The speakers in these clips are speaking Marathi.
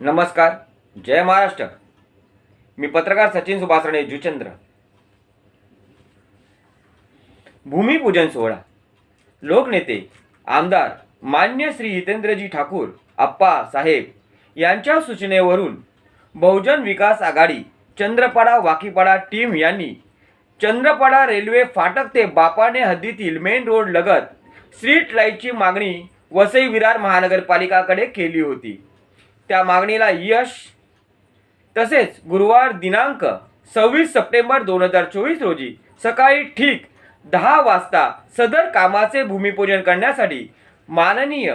नमस्कार जय महाराष्ट्र. मी पत्रकार सचिन सुभाष जुचंद्र. भूमिपूजन सोहळा. लोकनेते आमदार मान्य श्री हितेंद्रजी ठाकूर आप्पा साहेब यांच्या सूचनेवरून बहुजन विकास आघाडी चंद्रपाडा वाकीपाडा टीम यांनी चंद्रपाडा रेल्वे फाटक ते बापाने हद्दीतील मेन रोड लगत स्ट्रीट लाईटची मागणी वसई विरार महानगरपालिकाकडे केली होती. त्या मागणीला यश. तसेच गुरुवार दिनांक सव्वीस सप्टेंबर दोन हजार चोवीस रोजी सकाळी ठीक दहा वाजता सदर कामाचे भूमिपूजन करण्यासाठी माननीय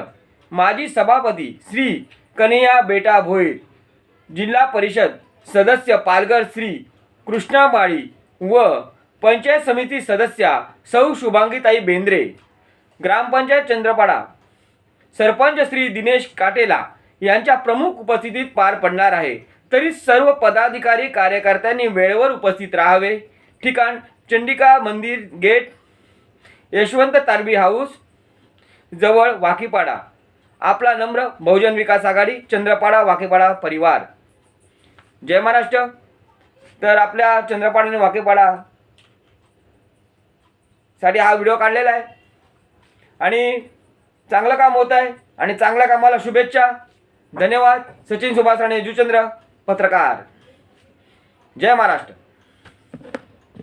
माजी सभापती श्री कन्हैया बेटा भोईर जिल्हा परिषद सदस्य पालघर श्री कृष्णाबाळी व पंचायत समिती सदस्या सौ शुभांगीताई बेंद्रे ग्रामपंचायत चंद्रपाडा सरपंच श्री दिनेश काटेला यांच्या प्रमुख उपस्थितीत पार पडणार आहे. तरी सर्व पदाधिकारी कार्यकर्त्यांनी वेळेवर उपस्थित राहावे. ठिकाण चंडिका मंदिर गेट यशवंत तारबी हाऊस जवळ वाकीपाडा. आपला नम्र बहुजन विकास आघाडी चंद्रपाडा वाकीपाडा परिवार. जय महाराष्ट्र. तर आपल्या चंद्रपाडा आणि वाकीपाडा साठी हा व्हिडिओ काढलेला आहे. आणि चांगलं काम होत आहे. आणि चांगल्या कामाला शुभेच्छा. धन्यवाद सचिन सुभाष राणे जुचंद्र पत्रकार. जय महाराष्ट्र.